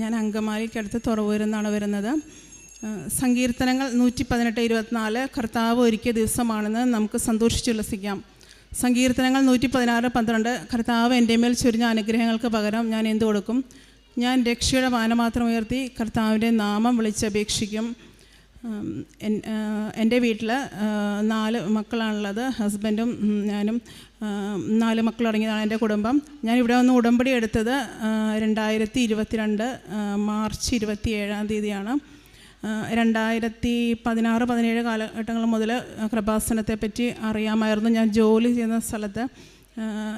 ഞാൻ അങ്കമാലിക്കടുത്ത് തുറവൂരിൽ നിന്നാണ് വരുന്നത്. സങ്കീർത്തനങ്ങൾ നൂറ്റി പതിനെട്ട് ഇരുപത്തിനാല് കർത്താവ് ഒരുക്കിയ ദിവസമാണെന്ന് നമുക്ക് സന്തോഷിച്ചുല്ലസിക്കാം. സങ്കീർത്തനങ്ങൾ നൂറ്റി പതിനാറ് പന്ത്രണ്ട് കർത്താവ് എന്റെ മേൽ ചുരിഞ്ഞ അനുഗ്രഹങ്ങൾക്ക് പകരം ഞാൻ എന്തു കൊടുക്കും? ഞാൻ രക്ഷയുടെ മാനമാത്രം ഉയർത്തി കർത്താവിന്റെ നാമം വിളിച്ചപേക്ഷിക്കും. എന്റെ വീട്ടിൽ നാല് മക്കളാണുള്ളത് ഹസ്ബൻഡും ഞാനും. നാല് മക്കളടങ്ങിയതാണ് എന്റെ കുടുംബം. ഞാൻ ഇവിടെ വന്ന് ഉടമ്പടി എടുത്തത് രണ്ടായിരത്തി ഇരുപത്തിരണ്ട് മാർച്ച് ഇരുപത്തി ഏഴാം തീയതിയാണ്. രണ്ടായിരത്തി പതിനാറ് പതിനേഴ് കാലഘട്ടങ്ങൾ മുതൽ കൃപാസനത്തെ പറ്റി അറിയാമായിരുന്നു. ഞാൻ ജോലി ചെയ്യുന്ന സ്ഥലത്ത്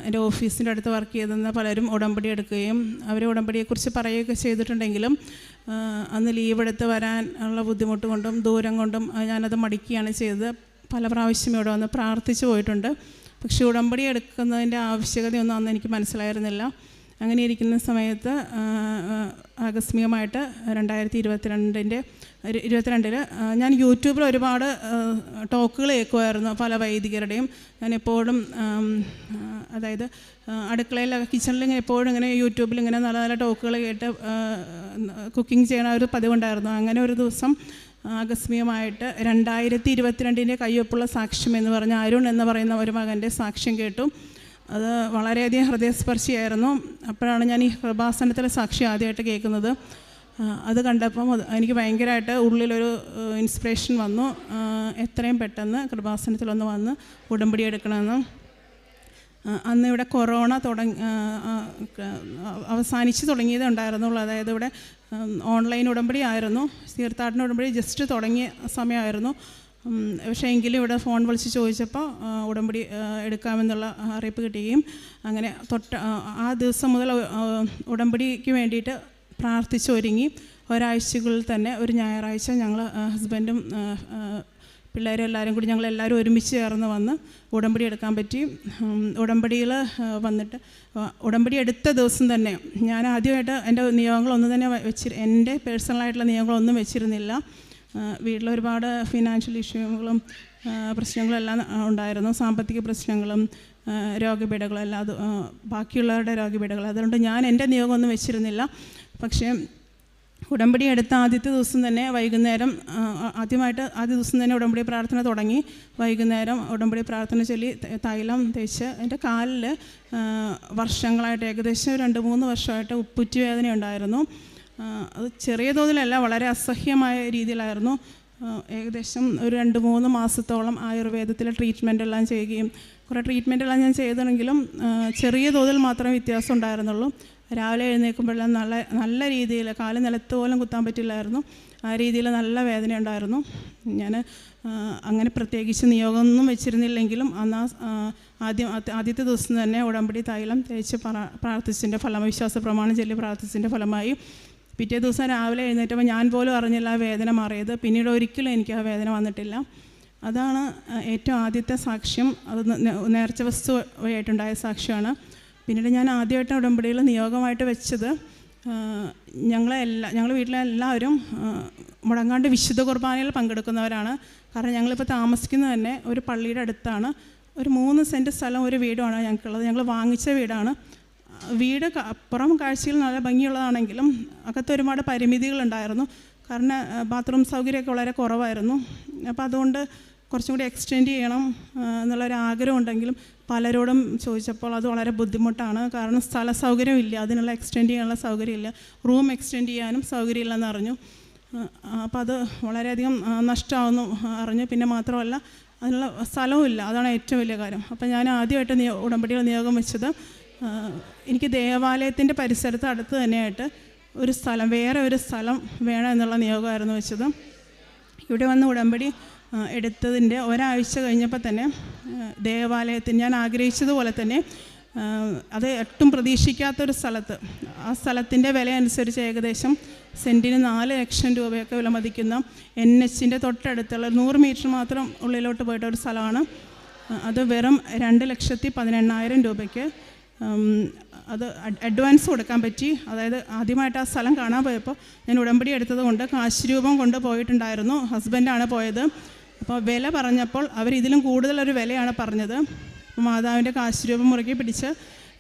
എന്റെ ഓഫീസിന്റെ അടുത്ത് വർക്ക് ചെയ്തിരുന്ന പലരും ഉടമ്പടി എടുക്കുകയും അവർ ഉടമ്പടിയെക്കുറിച്ച് പറയുകയൊക്കെ ചെയ്തിട്ടുണ്ടെങ്കിലും അന്ന് ലീവ് എടുത്ത് വരാൻ ഉള്ള ബുദ്ധിമുട്ട് കൊണ്ടും ദൂരം കൊണ്ടും ഞാനത് മടിക്കുകയാണ് ചെയ്തത്. പല പ്രാവശ്യം ഇവിടെ വന്ന് പ്രാർത്ഥിച്ചു പോയിട്ടുണ്ട്. പക്ഷേ ഉടമ്പടി എടുക്കുന്നതിന്റെ ആവശ്യകതയൊന്നും അന്ന് എനിക്ക് മനസ്സിലായിരുന്നില്ല. അങ്ങനെ ഇരിക്കുന്ന സമയത്ത് ആകസ്മികമായിട്ട് രണ്ടായിരത്തി ഇരുപത്തിരണ്ടിന്റെ ഇരുപത്തിരണ്ടിൽ ഞാൻ യൂട്യൂബിൽ ഒരുപാട് ടോക്കുകൾ കേൾക്കുമായിരുന്നു പല വൈദികരുടെയും. ഞാൻ എപ്പോഴും അതായത് അടുക്കളയിൽ കിച്ചണിൽ ഇങ്ങനെ എപ്പോഴും ഇങ്ങനെ യൂട്യൂബിൽ ഇങ്ങനെ നല്ല നല്ല ടോക്കുകൾ കേട്ട് കുക്കിംഗ് ചെയ്യണ ഒരു പതിവുണ്ടായിരുന്നു. അങ്ങനെ ഒരു ദിവസം ആകസ്മികമായിട്ട് രണ്ടായിരത്തി ഇരുപത്തിരണ്ടിന്റെ കയ്യൊപ്പുള്ള സാക്ഷ്യം എന്ന് പറഞ്ഞ അരുൺ എന്ന് പറയുന്ന ഒരു മകന്റെ സാക്ഷ്യം കേട്ടു. അത് വളരെയധികം ഹൃദയസ്പർശിയായിരുന്നു. അപ്പോഴാണ് ഞാൻ ഈ കൃപാസനത്തിലെ സാക്ഷി ആദ്യമായിട്ട് കേൾക്കുന്നത്. അത് കണ്ടപ്പം എനിക്ക് ഭയങ്കരമായിട്ട് ഉള്ളിലൊരു ഇൻസ്പിറേഷൻ വന്നു. എത്രയും പെട്ടെന്ന് കൃപാസനത്തിലൊന്ന് വന്ന് ഉടമ്പടി എടുക്കണമെന്ന്. അന്ന് ഇവിടെ കൊറോണ തുടങ്ങി അവസാനിച്ച് തുടങ്ങിയതേ ഉണ്ടായിരുന്നുള്ളൂ അതായത് ഇവിടെ ഓൺലൈൻ ഉടമ്പടി ആയിരുന്നു. തീർത്ഥാടന ഉടമ്പടി ജസ്റ്റ് തുടങ്ങിയ സമയമായിരുന്നു. പക്ഷേ എങ്കിലും ഇവിടെ ഫോൺ വിളിച്ച് ചോദിച്ചപ്പോൾ ഉടമ്പടി എടുക്കാമെന്നുള്ള അറിയിപ്പ് കിട്ടുകയും അങ്ങനെ തൊട്ട് ആ ദിവസം മുതൽ ഉടമ്പടിക്ക് വേണ്ടിയിട്ട് പ്രാർത്ഥിച്ചൊരുങ്ങി ഒരാഴ്ചകളിൽ തന്നെ ഒരു ഞായറാഴ്ച ഞങ്ങൾ ഹസ്ബൻഡും എല്ലാവരും കൂടി ഞങ്ങൾ എല്ലാവരും ഒരുമിച്ച് ചേർന്ന് വന്ന് ഉടമ്പടി എടുക്കാൻ പറ്റി. ഉടമ്പടിയിൽ വന്നിട്ട് ഉടമ്പടി എടുത്ത ദിവസം തന്നെ ഞാൻ ആദ്യമായിട്ട് എന്റെ നിയോഗങ്ങളൊന്നും തന്നെ വെച്ചി എന്റെ പേഴ്സണലായിട്ടുള്ള നിയോഗങ്ങളൊന്നും വെച്ചിരുന്നില്ല. വീട്ടിലൊരുപാട് ഫിനാൻഷ്യൽ ഇഷ്യൂകളും പ്രശ്നങ്ങളും എല്ലാം ഉണ്ടായിരുന്നു. സാമ്പത്തിക പ്രശ്നങ്ങളും രോഗപീഠകളും എല്ലാം അത് ബാക്കിയുള്ളവരുടെ രോഗപീഠകൾ അതുകൊണ്ട് ഞാൻ എന്റെ നിയോഗമൊന്നും വെച്ചിരുന്നില്ല. പക്ഷേ ഉടമ്പടി എടുത്ത ആദ്യത്തെ ദിവസം തന്നെ വൈകുന്നേരം ആദ്യമായിട്ട് ആദ്യ ദിവസം തന്നെ ഉടമ്പടി പ്രാർത്ഥന തുടങ്ങി. വൈകുന്നേരം ഉടമ്പടി പ്രാർത്ഥന ചൊല്ലി തൈലം തേച്ച് എന്റെ കാലിൽ വർഷങ്ങളായിട്ട് ഏകദേശം രണ്ട് മൂന്ന് വർഷമായിട്ട് ഉപ്പുറ്റി വേദന ഉണ്ടായിരുന്നു അത് ചെറിയ തോതിലല്ല വളരെ അസഹ്യമായ രീതിയിലായിരുന്നു. ഏകദേശം ഒരു രണ്ട് മൂന്ന് മാസത്തോളം ആയുർവേദത്തിലെ ട്രീറ്റ്മെന്റ് എല്ലാം ചെയ്യുകയും കുറേ ട്രീറ്റ്മെന്റ് എല്ലാം ഞാൻ ചെയ്തെങ്കിലും ചെറിയ തോതിൽ മാത്രമേ വ്യത്യാസം ഉണ്ടായിരുന്നുള്ളൂ. രാവിലെ എഴുന്നേൽക്കുമ്പോഴെല്ലാം നല്ല നല്ല രീതിയിൽ കാൽ നിലത്ത് പോലും കുത്താൻ പറ്റില്ലായിരുന്നു. ആ രീതിയിൽ നല്ല വേദന ഉണ്ടായിരുന്നു. ഞാൻ അങ്ങനെ പ്രത്യേകിച്ച് നിയോഗമൊന്നും വെച്ചിരുന്നില്ലെങ്കിലും അന്ന് ആദ്യം ആദ്യത്തെ ദിവസം തന്നെ ഉടമ്പടി തൈലം തേച്ച് പ്രാ- പ്രാർത്ഥിച്ചതിന്റെ ഫലം വിശ്വാസ പ്രമാണം ചൊല്ലി പ്രാർത്ഥിച്ചതിന്റെ ഫലമായി. പിറ്റേ ദിവസം രാവിലെ എഴുന്നേറ്റപ്പോൾ ഞാൻ പോലും അറിഞ്ഞില്ല ആ വേദന മാറിയത്. പിന്നീട് ഒരിക്കലും എനിക്ക് ആ വേദന വന്നിട്ടില്ല. അതാണ് ഏറ്റവും ആദ്യത്തെ സാക്ഷ്യം. അത് നേർച്ച വസ്തു വഴിയായിട്ടുണ്ടായ സാക്ഷ്യമാണ്. പിന്നീട് ഞാൻ ആദ്യമായിട്ട് ഉടമ്പടിയിൽ നിയോഗമായിട്ട് വെച്ചത്. ഞങ്ങളെ എല്ലാ ഞങ്ങൾ വീട്ടിലെ എല്ലാവരും മുടങ്ങാണ്ട് വിശുദ്ധ കുർബാനയിൽ പങ്കെടുക്കുന്നവരാണ്. കാരണം ഞങ്ങളിപ്പോൾ താമസിക്കുന്നത് തന്നെ ഒരു പള്ളിയുടെ അടുത്താണ്. ഒരു മൂന്ന് സെന്റ് സ്ഥലം ഒരു വീടുമാണ് ഞങ്ങൾക്കുള്ളത്. ഞങ്ങൾ വാങ്ങിച്ച വീടാണ്. വീട് അപ്പുറം പുറം കാഴ്ചയിൽ നല്ല ഭംഗിയുള്ളതാണെങ്കിലും അകത്ത് ഒരുപാട് പരിമിതികളുണ്ടായിരുന്നു. കാരണം ബാത്റൂം സൗകര്യമൊക്കെ വളരെ കുറവായിരുന്നു. അപ്പോൾ അതുകൊണ്ട് കുറച്ചും കൂടി എക്സ്റ്റെൻഡ് ചെയ്യണം എന്നുള്ളൊരു ആഗ്രഹം ഉണ്ടെങ്കിലും പലരോടും ചോദിച്ചപ്പോൾ അത് വളരെ ബുദ്ധിമുട്ടാണ്. കാരണം സ്ഥല സൗകര്യം ഇല്ല അതിനുള്ള എക്സ്റ്റെൻഡ് ചെയ്യാനുള്ള സൗകര്യമില്ല. റൂം എക്സ്റ്റെൻഡ് ചെയ്യാനും സൗകര്യമില്ലെന്ന് അറിഞ്ഞു. അപ്പോൾ അത് വളരെയധികം നഷ്ടമാവുന്നു അറിഞ്ഞു. പിന്നെ മാത്രമല്ല അതിനുള്ള സ്ഥലവുമില്ല. അതാണ് ഏറ്റവും വലിയ കാര്യം. അപ്പോൾ ഞാൻ ആദ്യമായിട്ട് നിയോ ഉടമ്പടികൾ നിയോഗം വെച്ചത് എനിക്ക് ദേവാലയത്തിന്റെ പരിസരത്ത് അടുത്ത് തന്നെയായിട്ട് ഒരു സ്ഥലം വേറെ ഒരു സ്ഥലം വേണം എന്നുള്ള നിയോഗമായിരുന്നു വെച്ചത്. ഇവിടെ വന്ന് ഉടമ്പടി എടുത്തതിന്റെ ഒരാഴ്ച കഴിഞ്ഞപ്പോൾ തന്നെ ദേവാലയത്തിൽ ഞാൻ ആഗ്രഹിച്ചതുപോലെ തന്നെ അത് ഒട്ടും പ്രതീക്ഷിക്കാത്തൊരു സ്ഥലത്ത് ആ സ്ഥലത്തിന്റെ വില അനുസരിച്ച് ഏകദേശം സെന്റിന് നാല് ലക്ഷം രൂപയൊക്കെ വിലമതിക്കുന്ന എൻ എച്ചിന്റെ തൊട്ടടുത്തുള്ള നൂറ് മീറ്റർ മാത്രം ഉള്ളിലോട്ട് പോയിട്ട ഒരു സ്ഥലമാണ്. അത് വെറും രണ്ട് ലക്ഷത്തി പതിനെണ്ണായിരം രൂപയ്ക്ക് അത് അഡ്വാൻസ് കൊടുക്കാൻ പറ്റി. അതായത് ആദ്യമായിട്ട് ആ സ്ഥലം കാണാൻ പോയപ്പോൾ ഞാൻ ഉടമ്പടി എടുത്തത് കൊണ്ട് കാശ് രൂപം കൊണ്ട് പോയിട്ടുണ്ടായിരുന്നു. ഹസ്ബൻഡാണ് പോയത്. അപ്പോൾ വില പറഞ്ഞപ്പോൾ അവർ ഇതിലും കൂടുതലൊരു വിലയാണ് പറഞ്ഞത്. മാതാവിന്റെ കാശുരൂപം മുറുകെ പിടിച്ച്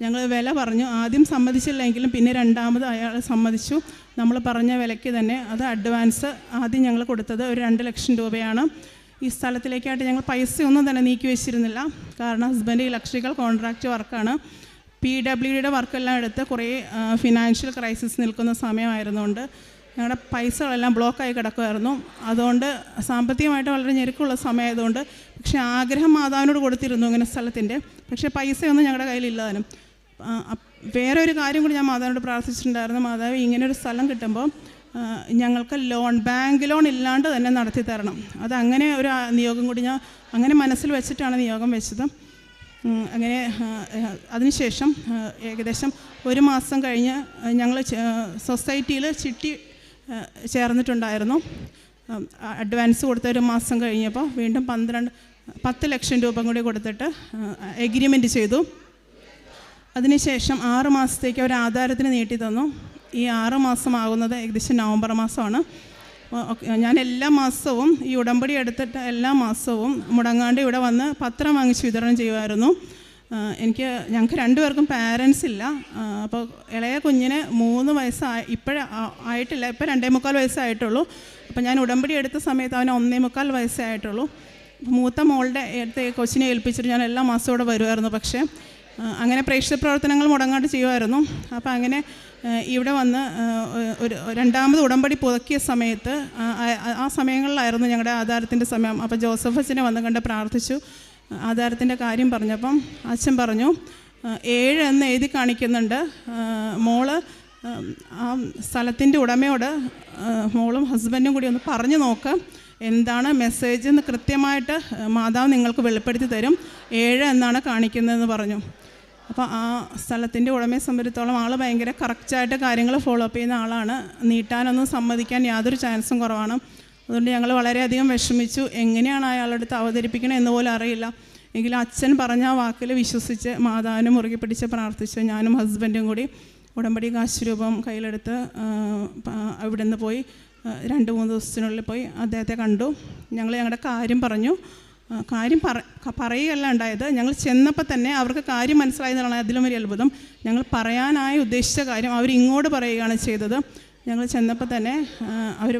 ഞങ്ങൾ വില പറഞ്ഞു. ആദ്യം സമ്മതിച്ചില്ലെങ്കിലും പിന്നെ രണ്ടാമത് അയാൾ സമ്മതിച്ചു. നമ്മൾ പറഞ്ഞ വിലയ്ക്ക് തന്നെ അത് അഡ്വാൻസ് ആദ്യം ഞങ്ങൾ കൊടുത്തത് ഒരു രണ്ട് ലക്ഷം രൂപയാണ്. ഈ സ്ഥലത്തിലേക്കായിട്ട് ഞങ്ങൾ പൈസയൊന്നും തന്നെ നീക്കി വെച്ചിരുന്നില്ല. കാരണം ഹസ്ബൻഡ് ഇലക്ട്രിക്കൽ കോൺട്രാക്റ്റ് വർക്കാണ്. പി ഡബ്ല്യു ഡിയുടെ വർക്കെല്ലാം എടുത്ത് കുറേ ഫിനാൻഷ്യൽ ക്രൈസിസ് നിൽക്കുന്ന സമയമായിരുന്നുകൊണ്ട് ഞങ്ങളുടെ പൈസകളെല്ലാം ബ്ലോക്കായി കിടക്കുമായിരുന്നു അതുകൊണ്ട് സാമ്പത്തികമായിട്ട് വളരെ ഞെരുക്കമുള്ള സമയമായതുകൊണ്ട് പക്ഷേ ആഗ്രഹം മാതാവിനോട് കൊടുത്തിരുന്നു ഇങ്ങനെ സ്ഥലത്തിന്റെ. പക്ഷേ പൈസയൊന്നും ഞങ്ങളുടെ കയ്യിലില്ലാതാനും വേറെ ഒരു കാര്യം കൂടി ഞാൻ മാതാവിനോട് പ്രാർത്ഥിച്ചിട്ടുണ്ടായിരുന്നു. മാതാവ് ഇങ്ങനെ ഒരു സ്ഥലം കിട്ടുമ്പോൾ ഞങ്ങൾക്ക് ലോൺ ബാങ്ക് ലോൺ ഇല്ലാണ്ട് തന്നെ നടത്തി തരണം. അത് അങ്ങനെ ഒരു നിയോഗം കൂടി ഞാൻ അങ്ങനെ മനസ്സിൽ വെച്ചിട്ടാണ് നിയോഗം വെച്ചത്. അങ്ങനെ അതിനുശേഷം ഏകദേശം ഒരു മാസം കഴിഞ്ഞ് ഞങ്ങൾ സൊസൈറ്റിയിൽ ചിട്ടി ചേർന്നിട്ടുണ്ടായിരുന്നു. അഡ്വാൻസ് കൊടുത്ത ഒരു മാസം കഴിഞ്ഞപ്പോൾ വീണ്ടും പന്ത്രണ്ട് പത്ത് ലക്ഷം രൂപ കൂടി കൊടുത്തിട്ട് എഗ്രിമെന്റ് ചെയ്തു. അതിനുശേഷം ആറ് മാസത്തേക്ക് ഒരു ആധാരത്തിന് നീട്ടി തന്നു. ഈ ആറ് മാസമാകുന്നത് ഏകദേശം നവംബർ മാസമാണ്. ഞാൻ എല്ലാ മാസവും ഈ ഉടമ്പടി എടുത്തിട്ട് എല്ലാ മാസവും മുടങ്ങാണ്ട് ഇവിടെ വന്ന് പത്രം വാങ്ങിച്ച് വിതരണം ചെയ്യുമായിരുന്നു. എനിക്ക് ഞങ്ങൾക്ക് രണ്ടുപേർക്കും പാരൻസ് ഇല്ല. അപ്പോൾ ഇളയ കുഞ്ഞിന് മൂന്ന് വയസ്സായി ഇപ്പോഴ ആയിട്ടില്ല ഇപ്പോൾ രണ്ടേ മുക്കാൽ വയസ്സായിട്ടുള്ളൂ. അപ്പോൾ ഞാൻ ഉടമ്പടി എടുത്ത സമയത്ത് അവന് ഒന്നേ മുക്കാൽ വയസ്സായിട്ടുള്ളൂ. മൂത്ത മോളുടെ അടുത്ത് കൊച്ചിനെ ഏൽപ്പിച്ചിട്ട് ഞാൻ എല്ലാ മാസവും ഇവിടെ വരുമായിരുന്നു. പക്ഷേ അങ്ങനെ പ്രേക്ഷിത പ്രവർത്തനങ്ങൾ മുടങ്ങാണ്ട് ചെയ്യുമായിരുന്നു. അപ്പോൾ അങ്ങനെ ഇവിടെ വന്ന് ഒരു രണ്ടാമത് ഉടമ്പടി പുതുക്കിയ സമയത്ത് ആ സമയങ്ങളിലായിരുന്നു ഞങ്ങളുടെ ആധാരത്തിന്റെ സമയം. അപ്പോൾ ജോസഫ് അച്ഛനെ വന്ന് കണ്ട് പ്രാർത്ഥിച്ചു. ആധാരത്തിന്റെ കാര്യം പറഞ്ഞപ്പം അച്ഛൻ പറഞ്ഞു ഏഴ് എന്ന് എഴുതി കാണിക്കുന്നുണ്ട്. മോൾ ആ, സ്ഥലത്തിന്റെ ഉടമയോട് മോളും ഹസ്ബൻഡും കൂടി ഒന്ന് പറഞ്ഞു നോക്ക്. എന്താണ് മെസ്സേജ് എന്ന് കൃത്യമായിട്ട് മാതാവ് നിങ്ങൾക്ക് വെളിപ്പെടുത്തി തരും. ഏഴ് എന്നാണ് കാണിക്കുന്നതെന്ന് പറഞ്ഞു. അപ്പോൾ ആ സ്ഥലത്തിന്റെ ഉടമയെ സംബന്ധിച്ചിടത്തോളം ആൾ ഭയങ്കര കറക്റ്റായിട്ട് കാര്യങ്ങൾ ഫോളോ അപ്പ് ചെയ്യുന്ന ആളാണ്. നീട്ടാനൊന്നും സമ്മതിക്കാൻ യാതൊരു ചാൻസും കുറവാണ്. അതുകൊണ്ട് ഞങ്ങൾ വളരെയധികം വിഷമിച്ചു. എങ്ങനെയാണ് അയാളുടെ അടുത്ത് അവതരിപ്പിക്കണം എന്ന് പോലും അറിയില്ല. എങ്കിലും അച്ഛൻ പറഞ്ഞ വാക്കിൽ വിശ്വസിച്ച് മാതാവിനെ മുറുകെ പിടിച്ച് പ്രാർത്ഥിച്ചു ഞാനും ഹസ്ബൻഡും കൂടി ഉടമ്പടി കാശ് രൂപം കയ്യിലെടുത്ത് അവിടെ നിന്ന് പോയി രണ്ട് മൂന്ന് ദിവസത്തിനുള്ളിൽ പോയി അദ്ദേഹത്തെ കണ്ടു. ഞങ്ങൾ ഞങ്ങളുടെ കാര്യം പറഞ്ഞു. കാര്യം പറയുകയല്ല ഉണ്ടായത്. ഞങ്ങൾ ചെന്നപ്പോൾ തന്നെ അവർക്ക് കാര്യം മനസ്സിലായതാണ് അതിലും വലിയ അത്ഭുതം. ഞങ്ങൾ പറയാനായി ഉദ്ദേശിച്ച കാര്യം അവർ ഇങ്ങോട്ട് പറയുകയാണ് ചെയ്തത്. ഞങ്ങൾ ചെന്നപ്പോൾ തന്നെ അവർ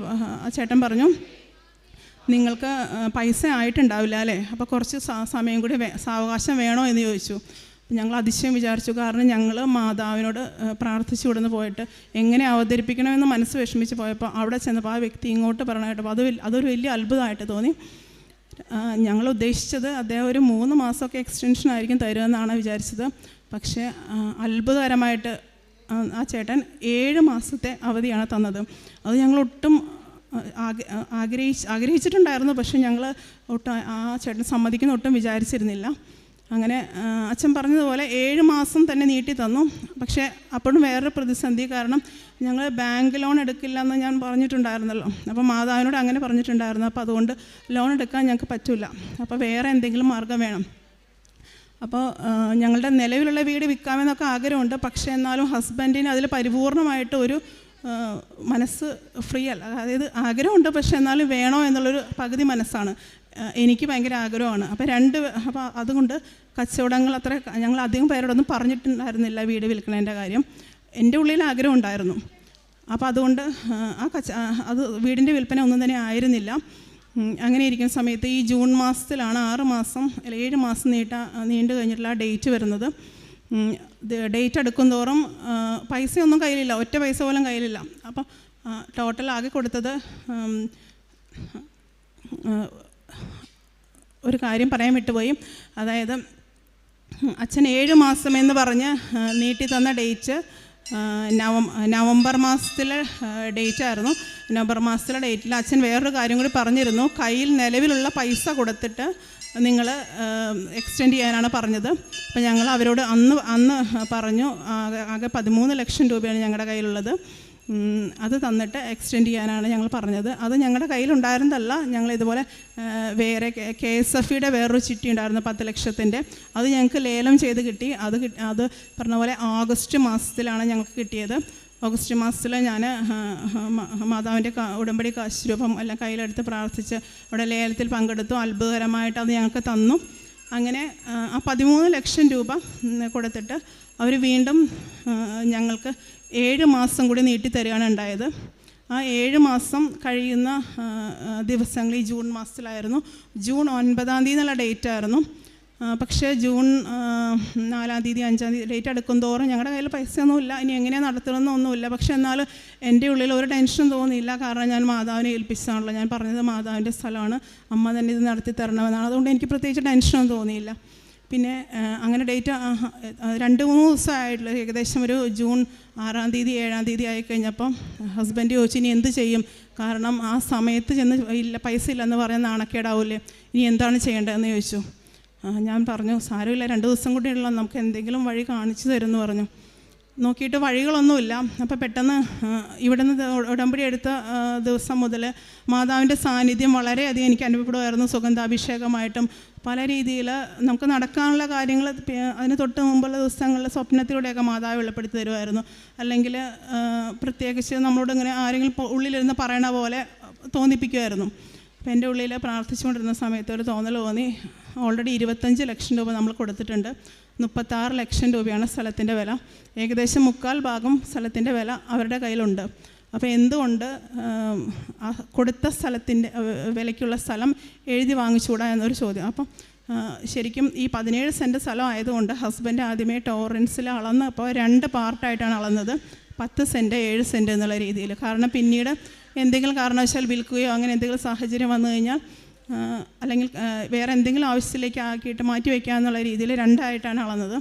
ചേട്ടൻ പറഞ്ഞു നിങ്ങൾക്ക് പൈസ ആയിട്ടുണ്ടാവില്ല അല്ലേ? അപ്പോൾ കുറച്ച് സമയം കൂടി സാവകാശം വേണോ? എന്ന് ചോദിച്ചു. ഞങ്ങൾ അതിശയം വിചാരിച്ചു. കാരണം ഞങ്ങൾ മാതാവിനോട് പ്രാർത്ഥിച്ചു കൊടുന്ന് പോയിട്ട് എങ്ങനെ അവതരിപ്പിക്കണമെന്ന് മനസ്സ് വിഷമിച്ച് പോയപ്പോൾ അവിടെ ചെന്നപ്പോൾ ആ വ്യക്തി ഇങ്ങോട്ട് പറയണ കേട്ടപ്പോൾ അത് അതൊരു വലിയ അത്ഭുതമായിട്ട് തോന്നി. ഞങ്ങൾ ഉദ്ദേശിച്ചത് അദ്ദേഹം ഒരു മൂന്ന് മാസമൊക്കെ എക്സ്റ്റൻഷൻ ആയിരിക്കും തരുമെന്നാണ് വിചാരിച്ചത്. പക്ഷേ അത്ഭുതകരമായിട്ട് ആ, ചേട്ടൻ ഏഴ് മാസത്തെ അവധിയാണ് തന്നത്. അത് ഞങ്ങൾ ഒട്ടും ആഗ്രഹിച്ച് ആഗ്രഹിച്ചിട്ടുണ്ടായിരുന്നു. പക്ഷേ ഞങ്ങൾ ഒട്ടും ആ ചേട്ടൻ സമ്മതിക്കുന്ന ഒട്ടും വിചാരിച്ചിരുന്നില്ല. അങ്ങനെ അച്ഛൻ പറഞ്ഞതുപോലെ ഏഴ് മാസം തന്നെ നീട്ടി തന്നു. പക്ഷേ അപ്പോഴും വേറൊരു പ്രതിസന്ധി കാരണം ഞങ്ങൾ ബാങ്ക് ലോൺ എടുക്കില്ല എന്ന് ഞാൻ പറഞ്ഞിട്ടുണ്ടായിരുന്നല്ലോ. അപ്പോൾ മാതാവിനോട് അങ്ങനെ പറഞ്ഞിട്ടുണ്ടായിരുന്നു. അപ്പോൾ അതുകൊണ്ട് ലോൺ എടുക്കാൻ ഞങ്ങൾക്ക് പറ്റില്ല. അപ്പോൾ വേറെ എന്തെങ്കിലും മാർഗം വേണം. അപ്പോൾ ഞങ്ങളുടെ നിലവിലുള്ള വീട് വിൽക്കാമെന്നൊക്കെ ആഗ്രഹമുണ്ട്. പക്ഷേ എന്നാലും ഹസ്ബൻഡിന് അതിൽ പരിപൂർണമായിട്ട് ഒരു മനസ്സ് ഫ്രീ അല്ല. അതായത് ആഗ്രഹമുണ്ട് പക്ഷേ എന്നാലും വേണോ എന്നുള്ളൊരു പകുതി മനസ്സാണ്. എനിക്ക് ഭയങ്കര ആഗ്രഹമാണ്. അപ്പോൾ രണ്ട് അപ്പോൾ അതുകൊണ്ട് കച്ചവടങ്ങൾ അത്ര ഞങ്ങൾ അധികം പേരോടൊന്നും പറഞ്ഞിട്ടുണ്ടായിരുന്നില്ല വീട് വിൽക്കണതിന്റെ കാര്യം. എന്റെ ഉള്ളിൽ ആഗ്രഹം ഉണ്ടായിരുന്നു. അപ്പോൾ അതുകൊണ്ട് ആ, കച്ച അത് വീടിന്റെ വിൽപ്പന ഒന്നും തന്നെ ആയിരുന്നില്ല. അങ്ങനെ ഇരിക്കുന്ന സമയത്ത് ഈ ജൂൺ മാസത്തിലാണ് ആറ് മാസം അല്ല ഏഴ് മാസം നീട്ട നീണ്ടു കഴിഞ്ഞിട്ടുള്ള ആ ഡേറ്റ് വരുന്നത്. ഡേറ്റ് എടുക്കും തോറും പൈസയൊന്നും കയ്യിലില്ല ഒറ്റ പൈസ പോലും കയ്യിലില്ല. അപ്പം ടോട്ടൽ ആകെ കൊടുത്തത് ഒരു കാര്യം പറയാൻ വിട്ടുപോയി. അതായത് അച്ഛൻ ഏഴ് മാസം എന്ന് പറഞ്ഞ് നീട്ടി തന്ന ഡേറ്റ് നവം നവംബർ മാസത്തിലെ ഡേറ്റ് ആയിരുന്നു. നവംബർ മാസത്തിലെ ഡേറ്റിൽ അച്ഛൻ വേറൊരു കാര്യം കൂടി പറഞ്ഞിരുന്നു. കയ്യിൽ നിലവിലുള്ള പൈസ കൊടുത്തിട്ട് നിങ്ങൾ എക്സ്റ്റെൻഡ് ചെയ്യാനാണ് പറഞ്ഞത്. അപ്പോൾ ഞങ്ങൾ അവരോട് അന്ന് അന്ന് പറഞ്ഞു. ആകെ പതിമൂന്ന് ലക്ഷം രൂപയാണ് ഞങ്ങളുടെ കയ്യിലുള്ളത്. അത് തന്നിട്ട് എക്സ്റ്റെൻഡ് ചെയ്യാനാണ് ഞങ്ങൾ പറഞ്ഞത്. അത് ഞങ്ങളുടെ കയ്യിലുണ്ടായിരുന്നതല്ല. ഞങ്ങൾ ഇതുപോലെ വേറെ കെ എസ് എഫ് ഇയുടെ വേറൊരു ചിട്ടി ഉണ്ടായിരുന്നു പത്ത് ലക്ഷത്തിന്റെ. അത് ഞങ്ങൾക്ക് ലേലം ചെയ്ത് കിട്ടി. അത് അത് പറഞ്ഞ പോലെ ഓഗസ്റ്റ് മാസത്തിലാണ് ഞങ്ങൾക്ക് കിട്ടിയത്. ഓഗസ്റ്റ് മാസത്തിൽ ഞാൻ മാതാവിന്റെ ഉടമ്പടി കാശ് രൂപം എല്ലാം കയ്യിലെടുത്ത് പ്രാർത്ഥിച്ച് അവിടെ ലേലത്തിൽ പങ്കെടുത്തു. അത്ഭുതകരമായിട്ട് അത് ഞങ്ങൾക്ക് തന്നു. അങ്ങനെ ആ, പതിമൂന്ന് ലക്ഷം രൂപ കൊടുത്തിട്ട് അവർ വീണ്ടും ഞങ്ങൾക്ക് ഏഴ് മാസം കൂടി നീട്ടിത്തരികയാണ് ഉണ്ടായത്. ആ ഏഴ് മാസം കഴിയുന്ന ദിവസങ്ങൾ ഈ ജൂൺ മാസത്തിലായിരുന്നു. ജൂൺ ഒൻപതാം തീയതി എന്നുള്ള ഡേറ്റ് ആയിരുന്നു. പക്ഷേ ജൂൺ നാലാം തീയതി അഞ്ചാം തീയതി ഡേറ്റ് അടുക്കും തോറും ഞങ്ങളുടെ കയ്യിൽ പൈസയൊന്നുമില്ല ഇനി എങ്ങനെയാണ് നടത്തണമെന്നൊന്നുമില്ല പക്ഷെ എന്നാൽ എന്റെ ഉള്ളിൽ ഒരു ടെൻഷൻ തോന്നിയില്ല. കാരണം ഞാൻ മാതാവിനെ ഏൽപ്പിച്ചതാണല്ലോ. ഞാൻ പറഞ്ഞത് മാതാവിന്റെ സ്ഥലമാണ്. അമ്മ തന്നെ ഇത് നടത്തി തരണമെന്നാണ്. അതുകൊണ്ട് എനിക്ക് പ്രത്യേകിച്ച് ടെൻഷനൊന്നും തോന്നിയില്ല. പിന്നെ അങ്ങനെ ഡേറ്റ് രണ്ട് മൂന്ന് ദിവസമായിട്ടുള്ള ഏകദേശം ഒരു ജൂൺ ആറാം തീയതി ഏഴാം തീയതി ആയി കഴിഞ്ഞപ്പം ഹസ്ബൻഡ് ചോദിച്ചു ഇനി എന്ത് ചെയ്യും? കാരണം ആ സമയത്ത് ചെന്ന് ഇല്ല പൈസ ഇല്ലെന്ന് പറയാൻ നാണക്കേടാവില്ലേ ഇനി എന്താണ് ചെയ്യേണ്ടതെന്ന് ചോദിച്ചു. ഞാൻ പറഞ്ഞു സാരമില്ല രണ്ട് ദിവസം കൂടി ഉള്ള നമുക്ക് എന്തെങ്കിലും വഴി കാണിച്ചു തരുമെന്ന് പറഞ്ഞു. നോക്കിയിട്ട് വഴികളൊന്നുമില്ല. അപ്പോൾ പെട്ടെന്ന് ഇവിടെ ഇവിടുന്ന് ഉടമ്പടി എടുത്ത ദിവസം മുതൽ മാതാവിന്റെ സാന്നിധ്യം വളരെയധികം എനിക്ക് അനുഭവപ്പെടുമായിരുന്നു. സുഗന്ധാഭിഷേകമായിട്ടും പല രീതിയിൽ നമുക്ക് നടക്കാനുള്ള കാര്യങ്ങൾ അതിന് തൊട്ട് മുമ്പുള്ള ദിവസങ്ങളിൽ സ്വപ്നത്തിലൂടെയൊക്കെ മാതാവ് വെളിപ്പെടുത്തി തരുമായിരുന്നു. അല്ലെങ്കിൽ പ്രത്യേകിച്ച് നമ്മളോട് ഇങ്ങനെ ആരെങ്കിലും ഉള്ളിലിരുന്ന് പറയണ പോലെ തോന്നിപ്പിക്കുമായിരുന്നു. അപ്പോൾ എന്റെ ഉള്ളിൽ പ്രാർത്ഥിച്ചുകൊണ്ടിരുന്ന സമയത്ത് ഒരു തോന്നൽ തോന്നി. ഓൾറെഡി ഇരുപത്തഞ്ച് ലക്ഷം രൂപ നമ്മൾ കൊടുത്തിട്ടുണ്ട്. മുപ്പത്താറ് ലക്ഷം രൂപയാണ് സ്ഥലത്തിന്റെ വില. ഏകദേശം മുക്കാൽ ഭാഗം സ്ഥലത്തിന്റെ വില അവരുടെ കയ്യിലുണ്ട്. അപ്പോൾ എന്തുകൊണ്ട് കൊടുത്ത സ്ഥലത്തിന്റെ വിലയ്ക്കുള്ള സ്ഥലം എഴുതി വാങ്ങിച്ചുകൂടാ എന്നൊരു ചോദ്യം. അപ്പം ശരിക്കും ഈ പതിനേഴ് സെന്റ് സ്ഥലം ആയതുകൊണ്ട് ഹസ്ബൻഡ് ആദ്യമേ ടോറൻസിൽ അളന്ന് അപ്പോൾ രണ്ട് പാർട്ടായിട്ടാണ് അളന്നത്. പത്ത് സെന്റ് ഏഴ് സെന്റ് എന്നുള്ള രീതിയിൽ. കാരണം പിന്നീട് എന്തെങ്കിലും കാരണവശാൽ വിൽക്കുകയോ അങ്ങനെ എന്തെങ്കിലും സാഹചര്യം വന്നു കഴിഞ്ഞാൽ അല്ലെങ്കിൽ വേറെ എന്തെങ്കിലും ആവശ്യത്തിലേക്ക് ആക്കിയിട്ട് മാറ്റി വയ്ക്കുക എന്നുള്ള രീതിയിൽ രണ്ടായിട്ടാണ് അളന്നത്.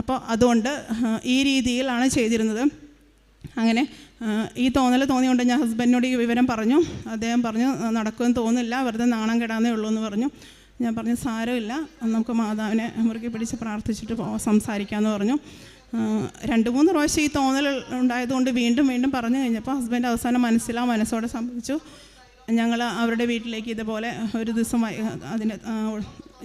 അപ്പോൾ അതുകൊണ്ട് ഈ രീതിയിലാണ് ചെയ്തിരുന്നത്. അങ്ങനെ ഈ തോന്നൽ തോന്നിയുകൊണ്ട് ഞാൻ ഹസ്ബൻഡിനോട് ഈ വിവരം പറഞ്ഞു. അദ്ദേഹം പറഞ്ഞു നടക്കുമെന്ന് തോന്നില്ല വെറുതെ നാണം കെടാന്നേ ഉള്ളൂ എന്ന് പറഞ്ഞു. ഞാൻ പറഞ്ഞു സാരമില്ല നമുക്ക് മാതാവിനെ മുറുകെ പിടിച്ച് പ്രാർത്ഥിച്ചിട്ട് സംസാരിക്കാമെന്ന് പറഞ്ഞു. രണ്ട് മൂന്ന് പ്രാവശ്യം ഈ തോന്നൽ ഉണ്ടായതുകൊണ്ട് വീണ്ടും വീണ്ടും പറഞ്ഞു കഴിഞ്ഞപ്പോൾ ഹസ്ബൻഡ് അവസാനം മനസ്സിലാ മനസ്സോടെ സമ്മതിച്ചു ഞങ്ങൾ അവരുടെ വീട്ടിലേക്ക് ഇതുപോലെ ഒരു ദിവസം അതിന്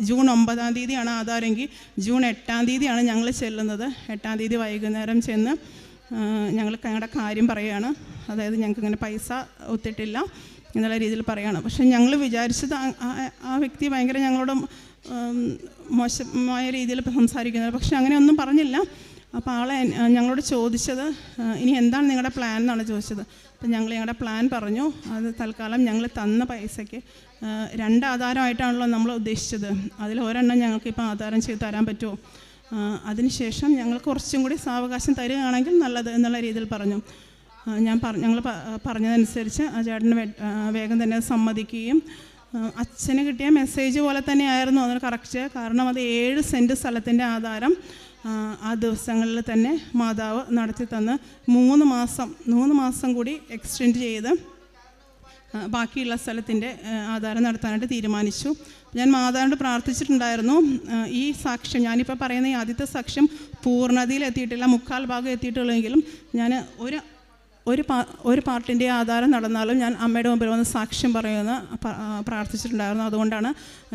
ജൂൺ ഒമ്പതാം തീയതിയാണ് ആധാരമെങ്കിൽ ജൂൺ എട്ടാം തീയതിയാണ് ഞങ്ങൾ ചെല്ലുന്നത്. എട്ടാം തീയതി വൈകുന്നേരം ചെന്ന് ഞങ്ങൾ ഞങ്ങളുടെ കാര്യം പറയുകയാണ് അതായത് ഞങ്ങൾക്ക് ഇങ്ങനെ പൈസ ഒത്തിട്ടില്ല എന്നുള്ള രീതിയിൽ പറയുകയാണ് പക്ഷെ ഞങ്ങൾ വിചാരിച്ചത് ആ- വ്യക്തി ഭയങ്കര ഞങ്ങളോട് മോശമായ രീതിയിൽ സംസാരിക്കുന്നത്. പക്ഷേ അങ്ങനെയൊന്നും പറഞ്ഞില്ല. അപ്പോൾ ആളെ ഞങ്ങളോട് ചോദിച്ചത് ഇനി എന്താണ് നിങ്ങളുടെ പ്ലാൻ എന്നാണ് ചോദിച്ചത്. അപ്പം ഞങ്ങൾ ഞങ്ങളുടെ പ്ലാൻ പറഞ്ഞു. അത് തൽക്കാലം ഞങ്ങൾ തന്ന പൈസയ്ക്ക് രണ്ട് ആധാരമായിട്ടാണല്ലോ നമ്മൾ ഉദ്ദേശിച്ചത്. അതിൽ ഒരെണ്ണം ഞങ്ങൾക്ക് ഇപ്പോൾ ആധാരം ചെയ്ത് തരാൻ പറ്റുമോ? അതിനുശേഷം ഞങ്ങൾ കുറച്ചും കൂടി സാവകാശം തരികയാണെങ്കിൽ നല്ലത് എന്നുള്ള രീതിയിൽ പറഞ്ഞു. ഞാൻ പറ ഞങ്ങൾ പറഞ്ഞതനുസരിച്ച് ആ ചേട്ടന് വേഗം തന്നെ സമ്മതിക്കുകയും അച്ഛന് കിട്ടിയ മെസ്സേജ് പോലെ തന്നെയായിരുന്നു അതിന് കറക്റ്റ് കാരണം അത് ഏഴ് സെന്റ് സ്ഥലത്തിന്റെ ആധാരം ആ, ദിവസങ്ങളിൽ തന്നെ മാതാവ് നടത്തി തന്ന് മൂന്ന് മാസം മൂന്ന് മാസം കൂടി എക്സ്റ്റെൻഡ് ചെയ്ത് ബാക്കിയുള്ള സ്ഥലത്തിന്റെ ആധാരം നടത്താനായിട്ട് തീരുമാനിച്ചു. ഞാൻ മാതാവിനോട് പ്രാർത്ഥിച്ചിട്ടുണ്ടായിരുന്നു. ഈ സാക്ഷ്യം ഞാനിപ്പോൾ പറയുന്ന ഈ ആദ്യത്തെ സാക്ഷ്യം പൂർണതയിൽ എത്തിയിട്ടില്ല മുക്കാൽ ഭാഗം എത്തിയിട്ടുള്ളെങ്കിലും ഞാൻ ഒരു ഒരു പാ ഒരു പാർട്ടിന്റെ ആധാരം നടന്നാലും ഞാൻ അമ്മയുടെ മുമ്പിൽ വന്ന് സാക്ഷ്യം പറയുമെന്ന് പ്രാർത്ഥിച്ചിട്ടുണ്ടായിരുന്നു. അതുകൊണ്ടാണ്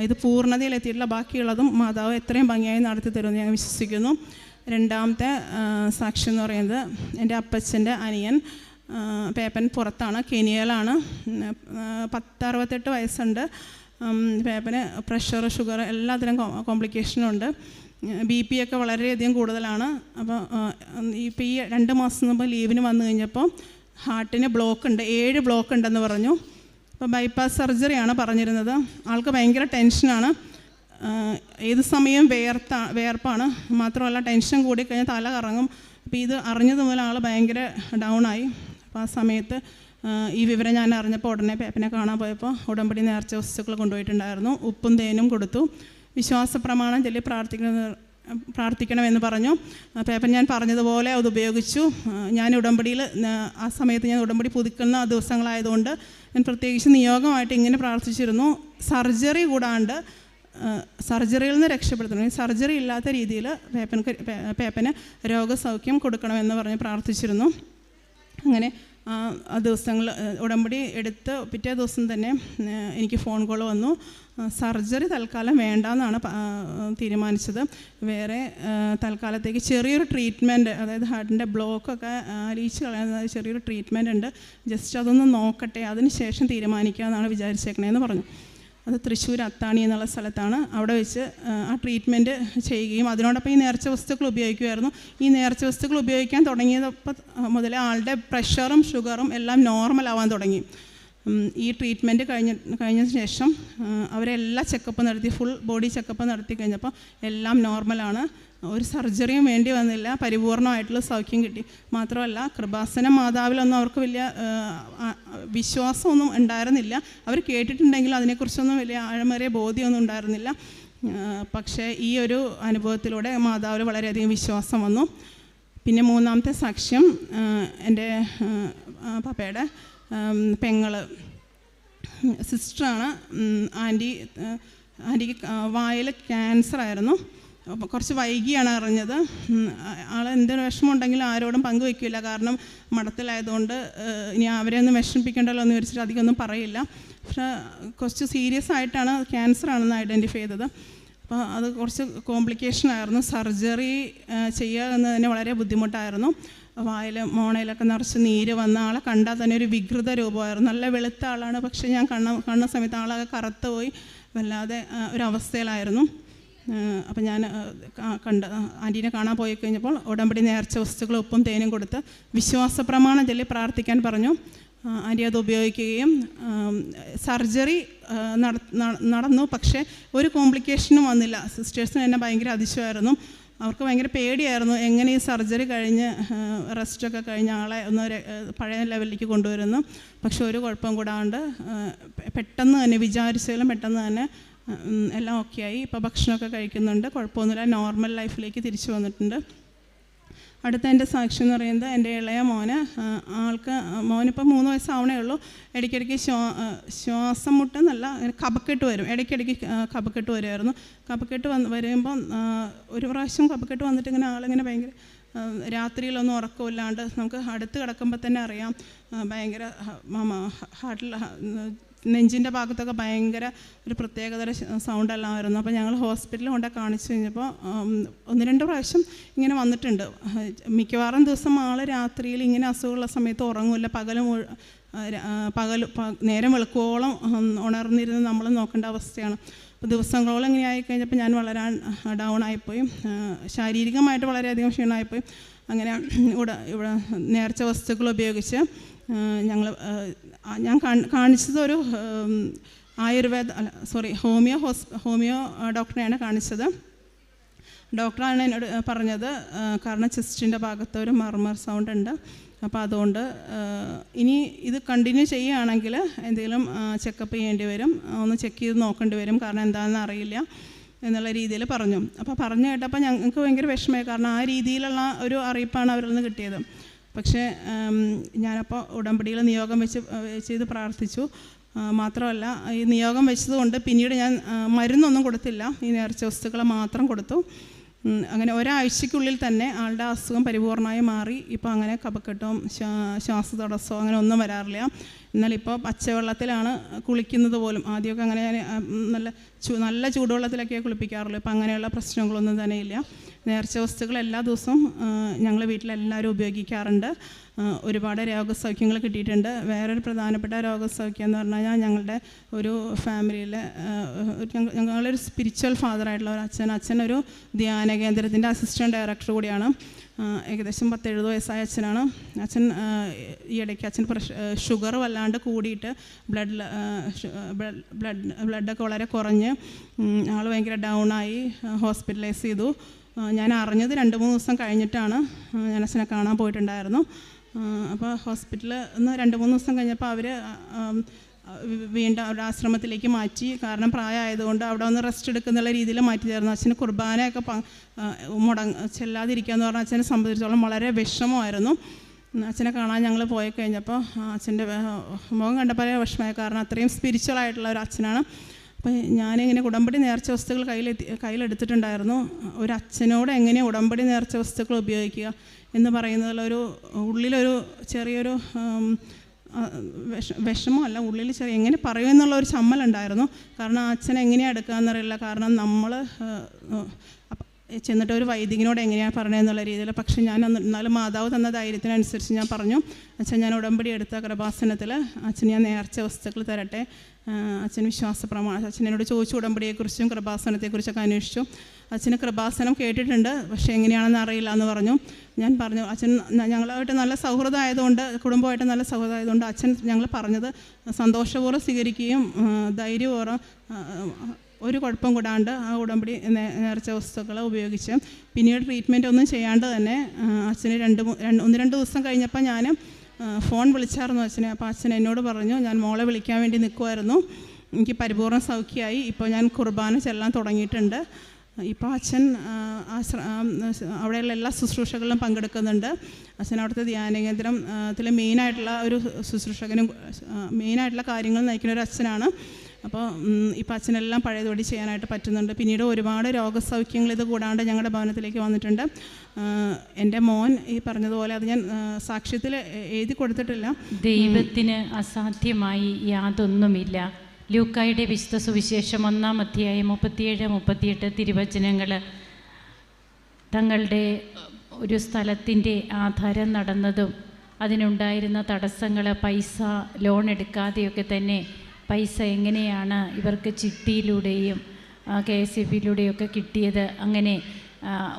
ഇത് പൂർണതയിൽ എത്തിയിട്ടുള്ള ബാക്കിയുള്ളതും മാതാവ് എത്രയും ഭംഗിയായി നടത്തി തരുമെന്ന് ഞാൻ വിശ്വസിക്കുന്നു. രണ്ടാമത്തെ സാക്ഷ്യം എന്ന് പറയുന്നത് എന്റെ അപ്പച്ചന്റെ അനിയൻ. പേപ്പൻ പുറത്താണ് കെനിയയിലാണ്. പത്ത് അറുപത്തെട്ട് വയസ്സുണ്ട്. പേപ്പന് പ്രഷർ ഷുഗർ എല്ലാത്തിനും കോംപ്ലിക്കേഷനും ഉണ്ട് ബി പി ഒക്കെ വളരെയധികം കൂടുതലാണ്. അപ്പോൾ ഇപ്പോൾ ഈ രണ്ട് മാസം മുമ്പ് ലീവിന് വന്നു കഴിഞ്ഞപ്പോൾ ഹാർട്ടിന് ബ്ലോക്ക് ഉണ്ട് ഏഴ് ബ്ലോക്ക് ഉണ്ടെന്ന് പറഞ്ഞു. അപ്പോൾ ബൈപ്പാസ് സർജറിയാണ് പറഞ്ഞിരുന്നത്. ആൾക്ക് ഭയങ്കര ടെൻഷനാണ്. ഏത് സമയം വേർത്ത വേർപ്പാണ്. മാത്രമല്ല ടെൻഷൻ കൂടിക്കഴിഞ്ഞാൽ തല കറങ്ങും. അപ്പോൾ ഇത് അറിഞ്ഞത് മുതൽ ആൾ ഭയങ്കര ഡൗൺ ആയി. അപ്പോൾ ആ സമയത്ത് ഈ വിവരം ഞാൻ അറിഞ്ഞപ്പോൾ ഉടനെ പേപ്പനെ കാണാൻ പോയപ്പോൾ ഉടമ്പടി നേർച്ച വസ്തുക്കൾ കൊണ്ടുപോയിട്ടുണ്ടായിരുന്നു. ഉപ്പും തേനും കൊടുത്തു. വിശ്വാസ പ്രമാണം ചൊല്ലി പ്രാർത്ഥിക്കുന്ന പ്രാർത്ഥിക്കണമെന്ന് പറഞ്ഞു. പേപ്പൻ ഞാൻ പറഞ്ഞതുപോലെ അത് ഉപയോഗിച്ചു. ഞാൻ ഉടമ്പടിയിൽ ആ സമയത്ത് ഞാൻ ഉടമ്പടി പുതുക്കുന്ന ദിവസങ്ങളായതുകൊണ്ട് ഞാൻ പ്രത്യേകിച്ച് നിയോഗമായിട്ട് ഇങ്ങനെ പ്രാർത്ഥിച്ചിരുന്നു. സർജറി കൂടാണ്ട് സർജറിയിൽ നിന്ന് രക്ഷപ്പെടുത്തണം. സർജറി ഇല്ലാത്ത രീതിയിൽ പേപ്പന് പേപ്പന് രോഗസൗഖ്യം കൊടുക്കണമെന്ന് പറഞ്ഞ് പ്രാർത്ഥിച്ചിരുന്നു. അങ്ങനെ ആ ദിവസങ്ങൾ ഉടമ്പടി എടുത്ത് പിറ്റേ ദിവസം തന്നെ എനിക്ക് ഫോൺ കോൾ വന്നു. സർജറി തൽക്കാലം വേണ്ടെന്നാണ് തീരുമാനിച്ചത്. വേറെ തൽക്കാലത്തേക്ക് ചെറിയൊരു ട്രീറ്റ്മെന്റ് അതായത് ഹാർട്ടിന്റെ ബ്ലോക്കൊക്കെ അലിയിച്ച് കളയുന്ന ചെറിയൊരു ട്രീറ്റ്മെന്റ് ഉണ്ട്. ജസ്റ്റ് അതൊന്ന് നോക്കട്ടെ അതിന് ശേഷം തീരുമാനിക്കാമെന്നാണ് വിചാരിച്ചേക്കണേന്ന് പറഞ്ഞു. അത് തൃശ്ശൂർ അത്താണി എന്നുള്ള സ്ഥലത്താണ് അവിടെ വെച്ച് ആ, ട്രീറ്റ്മെന്റ് ചെയ്യുകയും അതിനോടൊപ്പം ഈ നേർച്ച വസ്തുക്കൾ ഉപയോഗിക്കുമായിരുന്നു. ഈ നേർച്ച വസ്തുക്കൾ ഉപയോഗിക്കാൻ തുടങ്ങിയതപ്പം മുതലേ ആളുടെ പ്രഷറും ഷുഗറും എല്ലാം നോർമൽ ആവാൻ തുടങ്ങി. ഈ ട്രീറ്റ്മെന്റ് കഴിഞ്ഞ കഴിഞ്ഞതിന് ശേഷം അവരെല്ലാ ചെക്കപ്പ് നടത്തി ഫുൾ ബോഡി ചെക്കപ്പ് നടത്തി കഴിഞ്ഞപ്പോൾ എല്ലാം നോർമലാണ് ഒരു സർജറിയും വേണ്ടി വന്നില്ല. പരിപൂർണമായിട്ടുള്ള സൗഖ്യം കിട്ടി. മാത്രമല്ല കൃപാസന മാതാവിലൊന്നും അവർക്ക് വലിയ വിശ്വാസമൊന്നും ഉണ്ടായിരുന്നില്ല. അവർ കേട്ടിട്ടുണ്ടെങ്കിലും അതിനെക്കുറിച്ചൊന്നും വലിയ ആഴമേറിയ ബോധ്യമൊന്നും ഉണ്ടായിരുന്നില്ല. പക്ഷേ ഈ ഒരു അനുഭവത്തിലൂടെ മാതാവിൽ വളരെയധികം വിശ്വാസം വന്നു. പിന്നെ മൂന്നാമത്തെ സാക്ഷ്യം എന്റെ പപ്പയുടെ പെങ്ങൾ. സിസ്റ്ററാണ് ആന്റി ആന്റിക്ക് വായിൽ ക്യാൻസർ ആയിരുന്നു അപ്പോൾ കുറച്ച് വൈകിയാണ് അറിഞ്ഞത്. ആൾ എന്തൊരു വിഷമമുണ്ടെങ്കിലും ആരോടും പങ്കുവെക്കില്ല. കാരണം മഠത്തിലായതുകൊണ്ട് ഇനി അവരെ ഒന്നും വിഷമിപ്പിക്കേണ്ടല്ലോ എന്ന് വിചാരിച്ചിട്ട് അധികമൊന്നും പറയില്ല. പക്ഷേ കുറച്ച് സീരിയസ് ആയിട്ടാണ് ക്യാൻസർ ആണെന്ന് ഐഡന്റിഫൈ ചെയ്തത്. അപ്പോൾ അത് കുറച്ച് കോംപ്ലിക്കേഷൻ ആയിരുന്നു. സർജറി ചെയ്യുക എന്ന് തന്നെ വളരെ ബുദ്ധിമുട്ടായിരുന്നു. വായിൽ മോണയിലൊക്കെ നിറച്ച് നീര് വന്ന ആളെ കണ്ടാൽ തന്നെ ഒരു വികൃത രൂപമായിരുന്നു. നല്ല വെളുത്ത ആളാണ്. പക്ഷേ ഞാൻ കണ്ണ കണ്ണ സമയത്ത് ആളൊക്കെ കറുത്ത് പോയി വല്ലാതെ ഒരവസ്ഥയിലായിരുന്നു അപ്പം ഞാൻ കണ്ട് ആന്റീനെ കാണാൻ പോയി കഴിഞ്ഞപ്പോൾ ഉടമ്പടി നേർച്ച വസ്തുക്കൾ ഉപ്പും തേനും കൊടുത്ത് വിശ്വാസ പ്രമാണം ചൊല്ലി പ്രാർത്ഥിക്കാൻ പറഞ്ഞു. ആന്റി അത് ഉപയോഗിക്കുകയും സർജറി നടന്നു. പക്ഷേ ഒരു കോംപ്ലിക്കേഷനും വന്നില്ല. സിസ്റ്റേഴ്സിന് എന്നെ ഭയങ്കര അതിശയമായിരുന്നു. അവർക്ക് ഭയങ്കര പേടിയായിരുന്നു. എങ്ങനെ ഈ സർജറി കഴിഞ്ഞ് റെസ്റ്റൊക്കെ കഴിഞ്ഞ ആളെ ഒന്ന് പഴയ ലെവലിലേക്ക് കൊണ്ടുവരുന്നു. പക്ഷെ ഒരു കുഴപ്പം കൂടാണ്ട് പെട്ടെന്ന് തന്നെ വിചാരിച്ചാലും പെട്ടെന്ന് തന്നെ എല്ലാം ഓക്കെ ആയി. ഇപ്പോൾ ഭക്ഷണമൊക്കെ കഴിക്കുന്നുണ്ട്. കുഴപ്പമൊന്നുമില്ല. നോർമൽ ലൈഫിലേക്ക് തിരിച്ചു വന്നിട്ടുണ്ട്. അടുത്ത എന്റെ സാക്ഷി എന്ന് പറയുന്നത് എന്റെ ഇളയ മോന്. ആൾക്ക് മോനിപ്പോൾ മൂന്ന് വയസ്സാവണേ ഉള്ളൂ. ഇടയ്ക്കിടയ്ക്ക് ശ്വാ ശ്വാസം മുട്ടെന്നല്ല നല്ല കപക്കെട്ട് വരും. ഇടയ്ക്കിടയ്ക്ക് കപക്കെട്ട് വരുമായിരുന്നു കപക്കെട്ട് വന്ന് വരുമ്പം ആ, ഒരു പ്രാവശ്യം കപക്കെട്ട് വന്നിട്ട് ഇങ്ങനെ ആളിങ്ങനെ ഭയങ്കര രാത്രിയിലൊന്നും ഉറക്കമില്ലാണ്ട് നമുക്ക് അടുത്ത് കിടക്കുമ്പോൾ തന്നെ അറിയാം. ഭയങ്കര ഹാർട്ടിൽ നെഞ്ചിന്റെ ഭാഗത്തൊക്കെ ഭയങ്കര ഒരു പ്രത്യേകതര സൗണ്ട് ആയിരുന്നു അപ്പോൾ ഞങ്ങൾ ഹോസ്പിറ്റലിൽ കൊണ്ട് കാണിച്ചു കഴിഞ്ഞപ്പോൾ ഒന്ന് രണ്ട് പ്രാവശ്യം ഇങ്ങനെ വന്നിട്ടുണ്ട്. മിക്കവാറും ദിവസം ആൾ രാത്രിയിൽ ഇങ്ങനെ അസുഖമുള്ള സമയത്ത് ഉറങ്ങില്ല. പകൽ പകൽ നേരം വെളുക്കോളം ഉണർന്നിരുന്ന് നമ്മൾ നോക്കേണ്ട അവസ്ഥയാണ്. അപ്പോൾ ദിവസങ്ങളോളം ഇങ്ങനെ ആയിക്കഴിഞ്ഞപ്പോൾ ഞാൻ വളരാൻ ഡൗൺ ആയിപ്പോയി. ശാരീരികമായിട്ട് വളരെയധികം ക്ഷീണമായിപ്പോയി. അങ്ങനെ ഇവിടെ ഇവിടെ നേർച്ച വസ്തുക്കൾ ഉപയോഗിച്ച് ഞങ്ങൾ ഞാൻ കാണി- കാണിച്ചത് ഒരു ആയുർവേദ അല്ല സോറി ഹോമിയോ ഹോസ് ഹോമിയോ ഡോക്ടറെയാണ് കാണിച്ചത്. ഡോക്ടറാണ് എന്നോട് പറഞ്ഞത് കാരണം ചെസ്റ്റിന്റെ ഭാഗത്ത് ഒരു മർമർ സൗണ്ട് ഉണ്ട് അപ്പോൾ അതുകൊണ്ട് ഇനി ഇത് കണ്ടിന്യൂ ചെയ്യുകയാണെങ്കിൽ എന്തെങ്കിലും ചെക്കപ്പ് ചെയ്യേണ്ടി വരും. ഒന്ന് ചെക്ക് ചെയ്ത് നോക്കേണ്ടി വരും. കാരണം എന്താണെന്ന് അറിയില്ല എന്നുള്ള രീതിയിൽ പറഞ്ഞു. അപ്പോൾ പറഞ്ഞു കേട്ടപ്പോൾ ഞങ്ങൾക്ക് ഭയങ്കര വിഷമമായി. കാരണം ആ രീതിയിലുള്ള ഒരു അറിയിപ്പാണ് അവരിൽ നിന്ന് കിട്ടിയത്. പക്ഷേ ഞാനപ്പോൾ ഉടമ്പടിയിൽ നിയോഗം വെച്ച് ചെയ്ത് പ്രാർത്ഥിച്ചു. മാത്രമല്ല ഈ നിയോഗം വെച്ചതുകൊണ്ട് പിന്നീട് ഞാൻ മരുന്നൊന്നും കൊടുത്തില്ല. ഈ നേർച്ച വസ്തുക്കൾ മാത്രം കൊടുത്തു. അങ്ങനെ ഒരാഴ്ചയ്ക്കുള്ളിൽ തന്നെ ആളുടെ അസുഖം പരിപൂർണമായി മാറി. ഇപ്പോൾ അങ്ങനെ കപക്കെട്ടും ശ്വാസ അങ്ങനെ ഒന്നും വരാറില്ല. എന്നാൽ ഇപ്പോൾ പച്ചവെള്ളത്തിലാണ് കുളിക്കുന്നത് പോലും. ആദ്യമൊക്കെ അങ്ങനെ ഞാൻ നല്ല ചൂ നല്ല ചൂടുവെള്ളത്തിലൊക്കെ കുളിപ്പിക്കാറുള്ളൂ. ഇപ്പം അങ്ങനെയുള്ള പ്രശ്നങ്ങളൊന്നും തന്നെ ഇല്ല. നേർച്ച വസ്തുക്കൾ എല്ലാ ദിവസവും ഞങ്ങൾ വീട്ടിലെല്ലാവരും ഉപയോഗിക്കാറുണ്ട്. ഒരുപാട് രോഗസൗഖ്യങ്ങൾ കിട്ടിയിട്ടുണ്ട്. വേറൊരു പ്രധാനപ്പെട്ട രോഗസൗഖ്യം എന്ന് പറഞ്ഞു കഴിഞ്ഞാൽ ഞങ്ങളുടെ ഒരു ഫാമിലിയിലെ ഞങ്ങളൊരു സ്പിരിച്വൽ ഫാദറായിട്ടുള്ള ഒരു അച്ഛൻ. അച്ഛൻ ഒരു ധ്യാന കേന്ദ്രത്തിന്റെ അസിസ്റ്റന്റ് ഡയറക്ടർ കൂടിയാണ്. ഏകദേശം പത്തെഴുപത് വയസ്സായ അച്ഛനാണ്. അച്ഛൻ ഈ ഇടയ്ക്ക് അച്ഛൻ ഷുഗർ വല്ലാണ്ട് കൂടിയിട്ട് ബ്ലഡ് ബ്ലഡ് ബ്ലഡൊക്കെ വളരെ കുറഞ്ഞ് ആൾ ഭയങ്കര ഡൗണായി ഹോസ്പിറ്റലൈസ് ചെയ്തു. ഞാൻ അറിഞ്ഞത് രണ്ട് മൂന്ന് ദിവസം കഴിഞ്ഞിട്ടാണ് ഞാൻ അച്ഛനെ കാണാൻ പോയിട്ടുണ്ടായിരുന്നു. അപ്പോൾ ഹോസ്പിറ്റലിൽ നിന്ന് രണ്ട് മൂന്ന് ദിവസം കഴിഞ്ഞപ്പോൾ അവർ വീണ്ടും അവരുടെ ആശ്രമത്തിലേക്ക് മാറ്റി. കാരണം പ്രായമായതുകൊണ്ട് അവിടെ ഒന്ന് റെസ്റ്റ് എടുക്കുന്നുള്ള രീതിയിൽ മാറ്റി തരുന്നു അച്ഛന് കുർബാനയൊക്കെ മുടങ്ങ ചെല്ലാതിരിക്കുക എന്ന് പറഞ്ഞാൽ അച്ഛനെ സംബന്ധിച്ചിടത്തോളം വളരെ വിഷമമായിരുന്നു. അച്ഛനെ കാണാൻ ഞങ്ങൾ പോയി കഴിഞ്ഞപ്പോൾ അച്ഛന്റെ മുഖം കണ്ടപ്പോൾ വിഷമമായി കാരണം അത്രയും സ്പിരിച്വൽ ആയിട്ടുള്ള ഒരു അച്ഛനാണ്. അപ്പോൾ ഞാനിങ്ങനെ ഉടമ്പടി നേർച്ച വസ്തുക്കൾ കയ്യിലെത്തി കയ്യിലെടുത്തിട്ടുണ്ടായിരുന്നു. ഒരു അച്ഛനോട് എങ്ങനെ ഉടമ്പടി നേർച്ച വസ്തുക്കൾ ഉപയോഗിക്കുക എന്ന് പറയുന്നതിലൊരു ഉള്ളിലൊരു ചെറിയൊരു വിഷ വിഷമമല്ല ഉള്ളിൽ ചെറിയ എങ്ങനെ പറയും എന്നുള്ള ഒരു ചമ്മലുണ്ടായിരുന്നു കാരണം അച്ഛൻ എങ്ങനെയാണ് എടുക്കുക എന്നറിയില്ല. കാരണം നമ്മൾ ചെന്നിട്ട് ഒരു വൈദികനോട് എങ്ങനെയാണ് പറഞ്ഞതെന്നുള്ള രീതിയിൽ പക്ഷേ ഞാൻ എന്നാലും മാതാവ് തന്ന ധൈര്യത്തിനനുസരിച്ച് ഞാൻ പറഞ്ഞു. അച്ഛൻ ഞാൻ ഉടമ്പടി എടുത്ത കൃപാസനത്തിൽ അച്ഛൻ ഞാൻ നേർച്ച വസ്തുക്കൾ തരട്ടെ. അച്ഛൻ വിശ്വാസ പ്രമാണം അച്ഛൻ എന്നോട് ചോദിച്ചു ഉടമ്പടിയെക്കുറിച്ചും കൃപാസനത്തെക്കുറിച്ചൊക്കെ അന്വേഷിച്ചു. അച്ഛന് കൃപാസനം കേട്ടിട്ടുണ്ട്. പക്ഷേ എങ്ങനെയാണെന്ന് അറിയില്ല എന്ന് പറഞ്ഞു. ഞാൻ പറഞ്ഞു അച്ഛൻ ഞങ്ങളായിട്ട് നല്ല സൗഹൃദമായതുകൊണ്ട് കുടുംബമായിട്ട് നല്ല സൗഹൃദമായതുകൊണ്ട് അച്ഛൻ ഞങ്ങൾ പറഞ്ഞത് സന്തോഷപൂർവം സ്വീകരിക്കുകയും ധൈര്യപൂർവം ഒരു കുഴപ്പം കൂടാണ്ട് ആ ഉടമ്പടി നേർച്ച വസ്തുക്കൾ ഉപയോഗിച്ച് പിന്നീട് ട്രീറ്റ്മെന്റ് ഒന്നും ചെയ്യാണ്ട് തന്നെ അച്ഛന് രണ്ട് ഒന്ന് രണ്ട് ദിവസം കഴിഞ്ഞപ്പോൾ ഞാൻ ഫോൺ വിളിച്ചായിരുന്നു അച്ഛനെ. അപ്പോൾ അച്ഛൻ എന്നോട് പറഞ്ഞു ഞാൻ മോളെ വിളിക്കാൻ വേണ്ടി നിൽക്കുമായിരുന്നു എനിക്ക് പരിപൂർണ സൗഖ്യമായി. ഇപ്പോൾ ഞാൻ കുർബാന ചെല്ലാൻ തുടങ്ങിയിട്ടുണ്ട്. ഇപ്പോൾ അച്ഛൻ അവിടെയുള്ള എല്ലാ ശുശ്രൂഷകളിലും പങ്കെടുക്കുന്നുണ്ട്. അച്ഛൻ അവിടുത്തെ ധ്യാന കേന്ദ്രം ത്തിൽ മെയിനായിട്ടുള്ള ഒരു ശുശ്രൂഷകനും മെയിനായിട്ടുള്ള കാര്യങ്ങൾ നയിക്കുന്ന ഒരു അച്ഛനാണ്. അപ്പോൾ ഇപ്പം അച്ഛനെല്ലാം പഴയതുപടി ചെയ്യാനായിട്ട് പറ്റുന്നുണ്ട്. പിന്നീട് ഒരുപാട് രോഗസൗഖ്യങ്ങൾ ഇത് കൂടാണ്ട് ഞങ്ങളുടെ ഭവനത്തിലേക്ക് വന്നിട്ടുണ്ട്. എന്റെ മോൻ ഈ പറഞ്ഞതുപോലെ അത് ഞാൻ സാക്ഷ്യത്തിൽ എഴുതി കൊടുത്തിട്ടില്ല. ദൈവത്തിന് അസാധ്യമായി യാതൊന്നുമില്ല. ലൂക്കായുടെ വിശുദ്ധ സുവിശേഷം ഒന്നാം അധ്യായം മുപ്പത്തിയേഴ് മുപ്പത്തിയെട്ട് തിരുവചനങ്ങൾ തങ്ങളുടെ ഒരു സ്ഥലത്തിന്റെ ആധാരം നടന്നതും അതിനുണ്ടായിരുന്ന തടസ്സങ്ങൾ പൈസ ലോൺ എടുക്കാതെയൊക്കെ തന്നെ പൈസ എങ്ങനെയാണ് ഇവർക്ക് ചിട്ടിയിലൂടെയും കെ എസ് എഫ് ബിയിലൂടെയൊക്കെ കിട്ടിയത്? അങ്ങനെ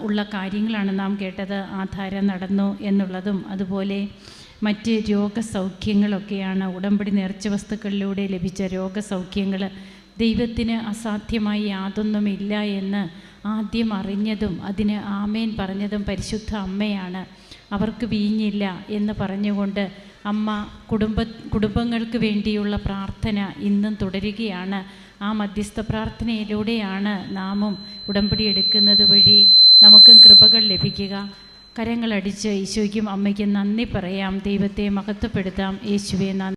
ഉള്ള കാര്യങ്ങളാണ് നാം കേട്ടത്. ആധാരം നടന്നു എന്നുള്ളതും അതുപോലെ മറ്റ് രോഗസൗഖ്യങ്ങളൊക്കെയാണ് ഉടമ്പടി നേർച്ച വസ്തുക്കളിലൂടെ ലഭിച്ച രോഗസൗഖ്യങ്ങൾ ദൈവത്തിന് അസാധ്യമായി യാതൊന്നുമില്ല എന്ന് ആദ്യം അറിഞ്ഞതും അതിന് ആമേൻ പറഞ്ഞതും പരിശുദ്ധ അമ്മയാണ്. അവർക്ക് വീഞ്ഞില്ല എന്ന് പറഞ്ഞുകൊണ്ട് അമ്മ കുടുംബ കുടുംബങ്ങൾക്ക് വേണ്ടിയുള്ള പ്രാർത്ഥന ഇന്നും തുടരുകയാണ്. ആ മധ്യസ്ഥ പ്രാർത്ഥനയിലൂടെയാണ് നാമും ഉടമ്പടി എടുക്കുന്നത് വഴി നമുക്കും കൃപകൾ ലഭിക്കുക. കരങ്ങളടിച്ച് ഈശോയ്ക്കും അമ്മയ്ക്കും നന്ദി പറയാം. ദൈവത്തെ മഹത്വപ്പെടുത്താം. യേശുവെ നന്ദി.